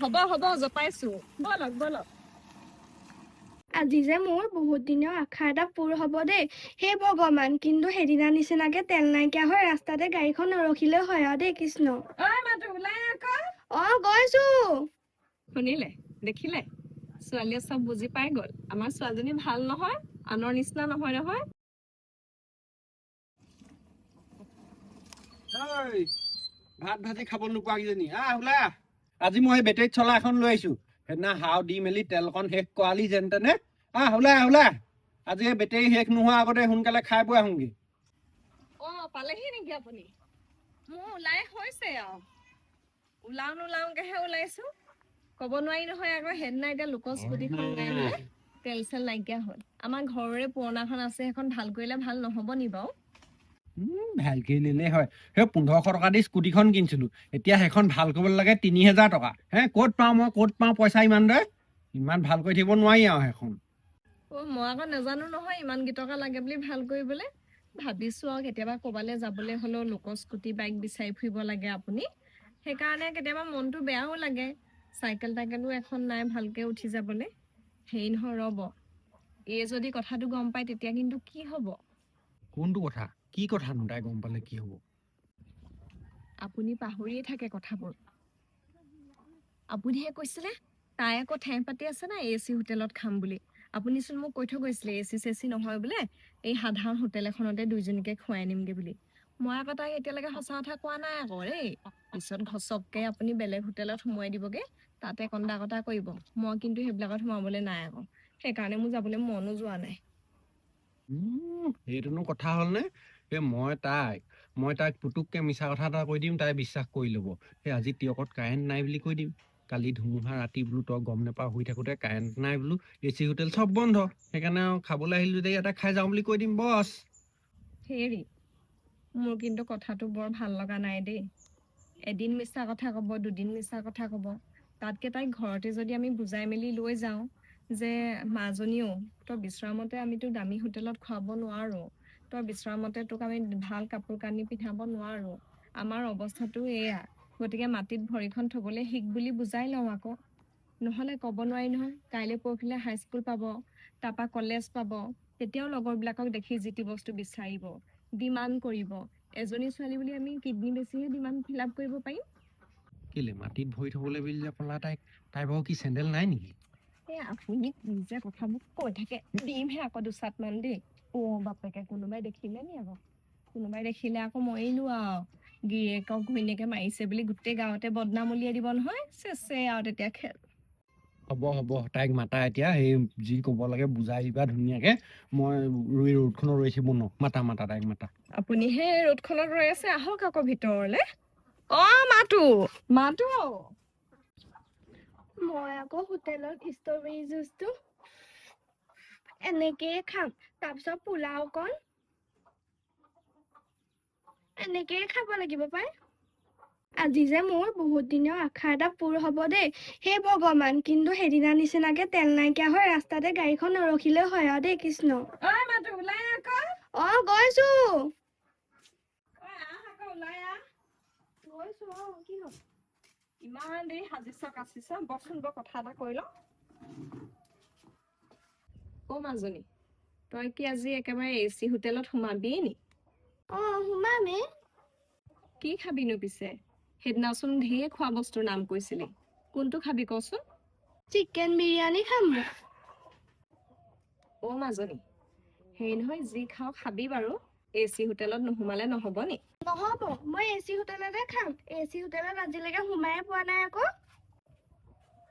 হ'ব হ'ব জপাইছো। বলক বলক আজি যে মোৰ বহুত দিনৰ আশা এটা পূৰ হ'ব দেই। সেই ভগৱান কিন্তু সেইদিনা নিচিনাকে তেল নাইকিয়া হৈ ৰাস্তাতে গাড়ীখন নৰখিলেও হয় আৰু দেই কৃষ্ণ। ঐ মাতো ওলাই আকৌ। অ গৈছো। শুনিলে? দেখিলে? ছোৱালীয়ে চব বুজি পাই গ'ল। আমাৰ ছোৱালীজনী ভাল নহয় আনৰ নিচিনা নহয় নহয়। ভাত ভাজি খাব নোপোৱা কিজনী। আহ ওলা। আজি মই বেটেৰীত চলা এখন লৈ আহিছো। সেইদিনা হাও দি মেলি তেলকণ শেষ কৰালি যেন তেনে আহ ওলা ওলা। আজি এই বেটেৰী শেষ নোহোৱা আগতে সোনকালে খাই বৈ আহোংগে। পালেহি নেকি আপুনি? মোৰ ওলাই হৈছে আৰু ওলাও নোলাওকেহে ওলাইছো। ক'ব নোৱাৰি নহয় আকৌ সেইদিনা এতিয়া লোকৰ তেল চেল নাইকিয়া হ'ল। আমাৰ ঘৰৰে পুৰণাখন আছে সেইখন ভাল কৰিলে ভাল নহ'ব নি বাৰু। ভালকে নিলে হয়। সেই পোন্ধৰশ টকা দি স্কুটিখন কিনিছিলো। এতিয়া সেইখন ভাল কৰিবলৈ লাগে তিনি হেজাৰ টকা। হে ক'ত পাওঁ মই ক'ত পাওঁ পইচা ইমান দৰে ইমান ভাল কৰি থাকিব নোৱাৰি আৰু সেইখন। অ মই আকৌ নাজানো নহয় ইমান কেইটকা লাগে বুলি ভাল কৰিবলৈ। ভাবিছো আৰু কেতিয়াবা ক'বালৈ যাবলৈ হ'লেও লোকৰ স্কুটি বাইক বিচাৰি ফুৰিব লাগে আপুনি। সেইকাৰণে কেতিয়াবা মনটো বেয়াও লাগে। চাইকেল টাইকেলো এখন নাই ভালকে উঠি যাবলৈ। হেৰি নহয় ৰ'ব। এই যদি কথাটো গম পায় তেতিয়া কিন্তু কি হ'ব? কোনটো কথা? কি কথানো তাই গম পালে কি হ'ব? আপুনি পাহৰিয়ে থাকে কথাবোৰ। আপুনিহে কৈছিলে তাই আকৌ ঠেহ পাতি আছে না এ চি হোটেলত খাম বুলি। আপুনিচোন মোক কৈ থৈ গৈছিলে এ চি চে চি নহয় বোলে এই সাধাৰণ হোটেল এখনতে দুইজনীকে খুৱাই আনিমগে বুলি। মই আকৌ তাইক এতিয়ালৈকে সঁচা কথা কোৱা নাই আকৌ দেই। পিছত ঘচককে আপুনি বেলেগ হোটেলত সোমোৱাই দিবগে তাতে কন্দা কটা কৰিব। মই কিন্তু সেইবিলাকত সোমাবলৈ নাই আকৌ। সেইকাৰণে মোৰ যাবলৈ মনো যোৱা নাই। সেইটোনো কথা হ'লনে? এই মই তাইক মই তাইক পুতুককে মিছা কথা এটা কৈ দিম তাই বিশ্বাস কৰি ল'ব। সেই আজি তিয়কত কাৰেণ্ট নাই বুলি কৈ দিম। কালি ধুমুহা ৰাতি বোলো তই গম নাপাওঁ শুই থাকোঁতে কাৰেণ্ট নাই বোলো এ চি হোটেল চব বন্ধ। সেইকাৰণে আৰু খাবলৈ আহিলোঁ যেতিয়া ইয়াতে খাই যাওঁ বুলি কৈ দিম বছ। হেৰি মোৰ কিন্তু কথাটো বৰ ভাল লগা নাই দেই। এদিন মিছা কথা ক'ব দুদিন মিছা কথা ক'ব। তাতকে তাইক ঘৰতে যদি আমি বুজাই মেলি লৈ যাওঁ যে মাজনীও তই বিচৰা মতে আমিতো দামী হোটেলত খুৱাব নোৱাৰোঁ। তই বিচৰা মতে তোক আমি ভাল কাপোৰ কানি পিন্ধাব নোৱাৰোঁ। আমাৰ অৱস্থাটো এয়া গতিকে মাটিত ভৰিখন থ'বলৈ শিক বুলি বুজাই লওঁ আকৌ। নহ'লে ক'ব নোৱাৰি নহয় কাইলৈ পৰহিলৈ হাইস্কুল পাব তাৰপৰা কলেজ পাব তেতিয়াও লগৰবিলাকক দেখি যি বস্তু বিচাৰিব ডিমাণ্ড কৰিব। এজনী ছোৱালী বুলি আমি কিডনী বেছিহে ডিমাণ্ড ফিল আপ কৰিব পাৰিম? কেলে মাটিত ভৰি থ'বলৈ বুলি যে ক'লা তাইক তাই বাৰু কি চেণ্ডেল নাই নেকি? এই আপুনি নিজে কথাবোৰ কৈ থাকে দিমহে আকৌ দুচাটমান দেই। অ' বাপেকে কোনোবাই দেখিলে নি আকৌ? কোনোবাই দেখিলে আকৌ মৰিলো আৰু। গিৰিয়েকক ঘৈণীয়েকে মাৰিছে বুলি গোটেই গাঁৱতে বদনাম উলিয়াই দিব নহয় চেচে আৰু তেতিয়া খেল হ'ব হ'ব তাইক মাতা এতিয়া সেই যি ক'ব লাগে বুজাই দিবা ধুনীয়াকে। মই ৰৈ ৰ'দখনত ৰৈ থাকিব নোৱাৰোঁ। মাতা মাতা তাইক মাতা। আপুনি সেই ৰ'দখনত ৰৈ আছে আহক আকৌ ভিতৰলে। অ' মাতো। মাতো। মই আকৌ হোটেলত ষ্ট্ৰবেৰী জুচটো এনেকেই খাম তাৰপিছত পোলাও কণ এনেকেই খাব লাগিব পাই। আজি যে মোৰ বহুত দিনৰ আশা এটা পূৰ হ'ব দেই সেই ভগৱান কিন্তু সেইদিনা নিচিনাকে তেল নাইকিয়া হৈ ৰাস্তাতে গাড়ীখন নৰখিলেও হয় আৰু দেই কৃষ্ণ। অ গৈছো। ইমান দেৰি সাজিছ কাচিছ বচোন বৰ কথা এটা কৈ লওঁ অ মাজনী। তই কি আজি একেবাৰে এ চি হোটেলত সোমাবি নি? অ সোমামে। কি খাবিনো পিছে? সেইদিনাচোন ঢেৰ খোৱা বস্তুৰ নাম কৈছিলি। কোনটো খাবি কচোন? চিকেন বিৰিয়ানী খাম মই অ মাজনী। হেৰি নহয় যি খাওঁ খাবি বাৰু। এ চি হোটেলত নোসোমালে নহ'ব নি? নহ'ব মই এ চি হোটেলতে খাম। এ চি হোটেলত আজিলৈকে সোমায়ে পোৱা নাই আকৌ।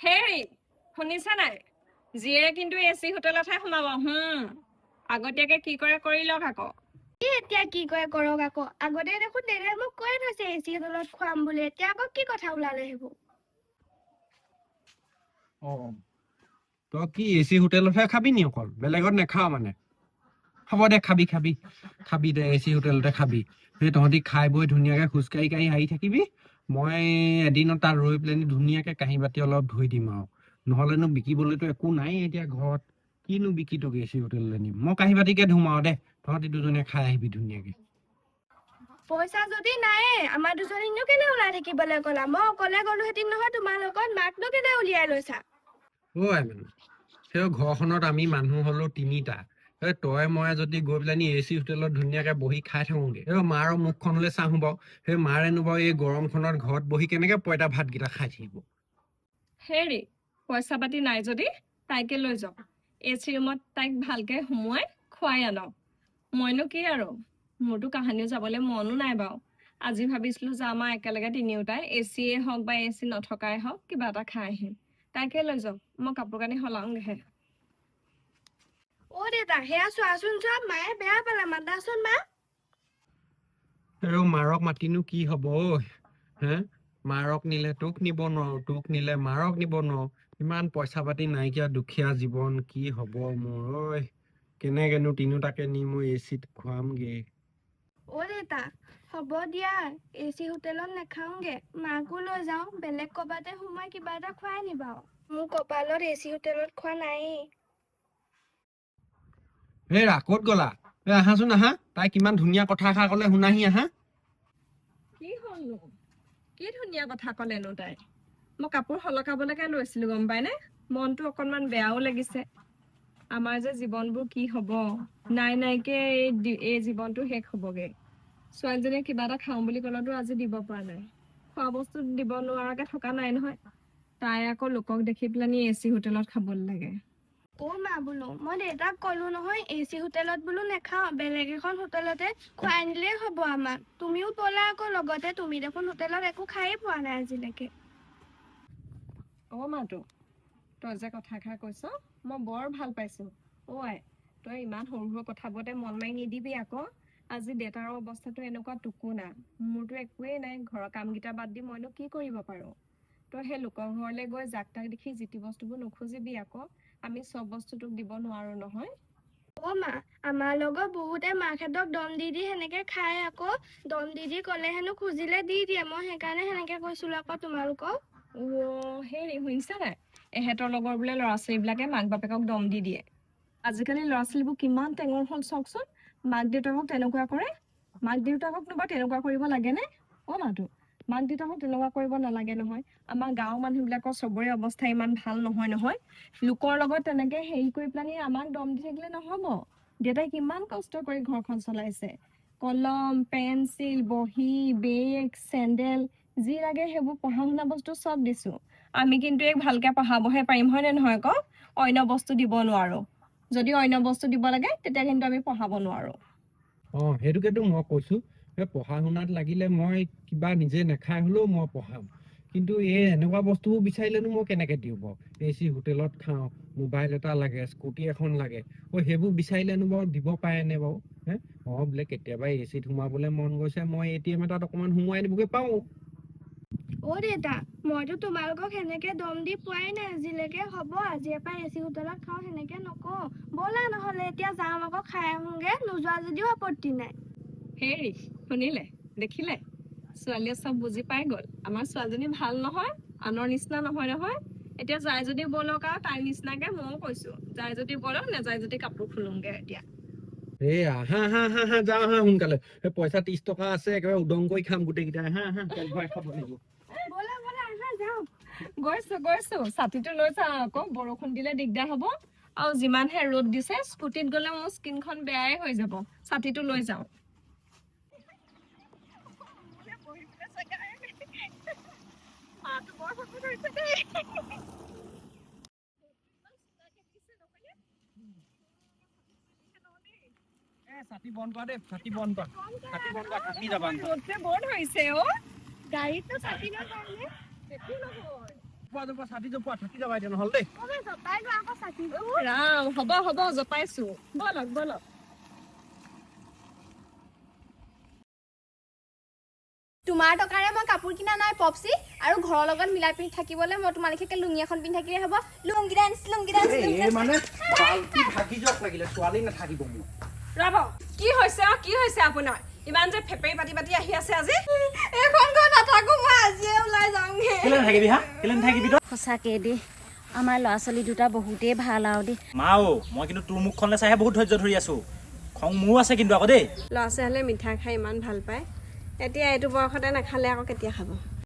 হেৰি শুনিছা নাই? জীয়েৰে কিন্তু এ চি হোটেলতহে সোমাব হুম। আগতীয়াকে কি কৰে কৰি লওক আকৌ। কি এতিয়া কি কৰে কৰক আকৌ। আগতে দেখোন দেউতাই মোক কৈ থৈছে এ চি হোটেলত খুৱাম বুলি। এতিয়া আকৌ কি কথা ওলালে সেইবোৰ? অঁ তই কি এ চি হোটেলতহে খাবি নি অকল? বেলেগত নেখাৱ মানে। হ'ব দে খাবি খাবি। খাবি দে এ চি হোটেলতে খাবি। সেই তহঁতি খাই বৈ ধুনীয়াকৈ খোজকাঢ়ি কাঢ়ি আহি থাকিবি। মই এদিনত তাত ৰৈ পেলাই ধুনীয়াকৈ কাঁহী বাতি অলপ ধুই দিম আৰু। নহ'লেনো বিকিবলৈতো একো নাই এতিয়া ঘৰত। কিনো বিকি তোক এ চি হোটেললৈ নিম মই কাঁহী বাতিকে ধুম আৰু দে তহঁতি দুজনীয়ে খাই আহিবি ধুনীয়াকৈ। পইচা যদি নায়ে আমাৰ দুজনীনো কেলে ওলাই থাকিবলৈ ক'লা? মই অকলে গ'লোহেঁতেন নহয় তোমাৰ লগত মাকনো কেলে উলিয়াই লৈছা? অ' আইমান সেই ঘৰখনত আমি মানুহ হ'লো তিনিটা। এই তই মই যদি গৈ পেলাই এ চি হোটেলত ধুনীয়াকে বহি খাই থাকোঁগে। এই মাৰৰ মুখখনলৈ চাওঁ বাৰু। সেই মাৰেনো বাৰু এই গৰমখনত ঘৰত বহি কেনেকে পইতা ভাতকেইটা খাই থাকিব? হেৰি পইচা পাতি নাই যদি তাইকে লৈ যাওক এ চি ৰুমত তাইক ভালকে সোমোৱাই খুৱাই আনক। মইনো কি আৰু? মোৰতো কাহানিও যাবলৈ মনো নাই বাৰু। আজি ভাবিছিলো যে আমাৰ একেলগে তিনিওটাই এ চিয়ে হওক বা এ চি নথকাই হওক কিবা এটা খাই আহিম তাইকে লৈ যাওক মই কাপোৰ কানি সলাওঁগেহে। অ' দেউতা সেয়া চোৱাচোন চোৱা মায়ে বেয়া পালে মাতাচোন মা। আৰু মাৰক মাতিনো কি হ'ব ঐ হে? মাৰক নিলে তোক নিব নোৱাৰো তোক নিলে মাৰক নিব নোৱাৰো। ইমান পইচা পাতি নাইকিয়া দুখীয়া জীৱন কি হ'ব মোৰ? ঐ কেনেকেনো তিনিওটাকে নি মই এ চিত খুৱামগে। অ' দেউতা হ'ব দিয়া এ চি হোটেলত নাখাওঁগে। মাকো লৈ যাওঁ বেলেগ ক'ৰবাতে সোমাই কিবা এটা খুৱাই নিবা আৰু। মোৰ কপালত এ চি হোটেলত খোৱা নায়েই হেৰা ক'ত গ'লা? এ আহাচোন আহা। তাই কিমান ধুনীয়া কথা এষাৰ ক'লে শুনাহি আহা। কি হ'লনো? কি ধুনীয়া কথা ক'লেনো তাই? মই কাপোৰ সলকাবলৈকে লৈছিলো গম পাইনে? মনটো অকণমান বেয়াও লাগিছে। আমাৰ যে জীৱনবোৰ কি হ'ব? নাই নাইকে এই এই জীৱনটো শেষ হ'বগে। ছোৱালীজনীয়ে কিবা এটা খাওঁ বুলি ক'লেতো আজি দিব পৰা নাই। খোৱা বস্তু দিব নোৱাৰাকে থকা নাই নহয়। তাই আকৌ লোকক দেখি পেলানি এ চি হোটেলত খাবলৈ লাগে। অ' মা বোলো মই দেউতাক ক'লো নহয় এ চি হোটেলত বোলো নাখাওঁ বেলেগ এখন হোটেলতে খুৱাই নিলেই হ'ব আমাক। তুমিও ব'লা আকৌ লগতে তুমি দেখোন হোটেলত একো খায়েই পোৱা নাই আজিলৈকে। অ' মাতো তই যে কথা এষাৰ কৈছ মই বৰ ভাল পাইছো। আই তই ইমান সৰু সৰু কথাবোৰতে মন মাৰি নিদিবি আকৌ। আজি দেউতাৰ অৱস্থাটো এনেকুৱা টুকুনা। মোৰতো একোৱেই নাই ঘৰৰ কামকেইটা বাদ দি মইনো কি কৰিব পাৰোঁ? তই সেই লোকৰ ঘৰলৈ গৈ জাক তাক দেখি জিতি বস্তুবোৰ নুখুজিবি আকৌ। আমি চব বস্তু তোক দিব নোৱাৰো নহয়। অ' মা আমাৰ লগত বহুতে মাকহঁতক দম দি দি সেনেকে খাই আকৌ। দম দি দি ক'লে হেনো খুজিলে দি দিয়ে মই সেইকাৰণে সেনেকে কৈছিলোঁ আকৌ তোমালোকক। হেৰি শুনিছা নাই? এহেঁতৰ লগৰ বোলে ল'ৰা ছোৱালীবিলাকে মাক বাপেকক দম দি দিয়ে। আজিকালি ল'ৰা ছোৱালীবোৰ কিমান টেঙৰ হ'ল চাওকচোন। মাক দেউতাকক তেনেকুৱা কৰে। মাক দেউতাককনো বা তেনেকুৱা কৰিব লাগেনে অ' মাতো মাক দেউতাকক তেনেকুৱা কৰিব নালাগে নহয়। আমাৰ গাঁৱৰ মানুহবিলাকৰ চবৰে অৱস্থা ইমান ভাল নহয় নহয়। লোকৰ লগত তেনেকে হেৰি কৰি পেলানি আমাক দম দি থাকিলে নহ'ব। দেউতাই কিমান কষ্ট কৰি ঘৰখন চলাইছে। কলম পেঞ্চিল বহী বেগ চেণ্ডেল যি লাগে সেইবোৰ পঢ়া শুনা বস্তু চব দিছো। আমি কিন্তু এই ভালকে পঢ়াবহে পাৰিম হয়নে নহয় ক? অন্য বস্তু দিব নোৱাৰো। যদি অন্য বস্তু দিব লাগে তেতিয়া কিন্তু আমি পঢ়াব নোৱাৰো। অ সেইটোকেতো মই কৈছো। এই পঢ়া শুনাত লাগিলে মই কিবা নিজে নাখাই হ'লেও মই পঢ়াম। কিন্তু এই এনেকুৱা বস্তুবোৰ বিচাৰিলেনো মই কেনেকে দিওঁ বাৰু? এ চি হোটেলত খাওঁ মোবাইল এটা লাগে স্কুটি এখন লাগে। অ সেইবোৰ বিচাৰিলেনো বাৰু দিব পাৰেনে বাৰু? হে? অ বোলে কেতিয়াবা এ চিত সোমাবলৈ মন গৈছে মই এ টি এম এটাত অকণমান সোমোৱাই দিবগৈ পাৰোঁ। অ' দেউতা মইতো তোমালোকক সেনেকে দম দি পোৱাই নাই আজিলৈকে হ'ব আজিৰ পৰা এ চি হোটেলত খাওঁ সেনেকে নকওঁ। ব'লা নহ'লে এতিয়া যাম আকৌ খাই আহোঁগে নোযোৱা যদিও আপত্তি নাই। হেৰি শুনিলে? দেখিলে? ছোৱালীয়ে চব বুজি পাই গ'ল। আমাৰ ছোৱালীজনী ভাল নহয় আনৰ নিচিনা নহয় নহয়। এতিয়া যাই যদি বলক আৰু তাইৰ নিচিনাকে ময়ো কৈছো। যাই যদি বলক নাযায় যদি কাপোৰ খুলোংগে এতিয়া। এই আহা হা হা হা যাওঁ সোনকালে। পইচা ত্ৰিছ টকা আছে একেবাৰে উদং কৰি খাম গোটেইকেইটাই। হা হা তেল ভৰাই খাব লাগিব। যাওঁ। গৈছো গৈছো। ছাতিটো লৈ যাওঁ আকৌ বৰষুণ দিলে দিগদাৰ হ'ব। আৰু যিমানহে ৰ'দ দিছে স্কুটিত গ'লে মোৰ স্কিনখন বেয়াই হৈ যাব। ছাতিটো লৈ যাওঁ। ছাতি বন্ধ কৰা দেই ছাতি বন্ধ কৰা। ছাতি বন্ধ কৰা থাকি যাবা ৰ'দটোৱে বৰ ধৰিছে অ। গাড়ীততো ছাতি নাপায় থাকি হ'ব হ'ব জপাইছো। বলক বলক তোমাৰ টকাৰে মই কাপোৰ কিনা নাই পপচি। আৰু ঘৰৰ লগত মিলাই পিন্ধি থাকিবলৈ মই তোমালোকে লুঙি এখন পিন্ধি থাকিলে হ'ব। লুংগি ডান্স লুংগি ডান্স মানে ভাগি যাওক লাগিলে ছোৱালী নাথাকিব ৰ'ব কি হৈছে অ কি হৈছে আপোনাৰ? ইমান যে ফেপেৰি পাতি পাতি আহি আছে আজি এইখন গৈ নাথাকো মই আজিয়ে ওলাই যাওঁগে। কেলে নাথাকিবি হা? কেলে নাথাকিবি তই? সঁচাকে দেই আমাৰ ল'ৰা ছোৱালী দুটা বহুতেই ভাল আৰু দেই মা অ মই কিন্তু তোৰ মুখখনলৈ চাইহে বহুত ধৈৰ্য ধৰি আছো। খং মোৰো আছে কিন্তু আকৌ দেই। ল'ৰা ছোৱালীয়ে মিঠাই খাই ইমান ভাল পায়। এতিয়া এইটো বয়সতে নাখালে আকৌ কেতিয়া খাব?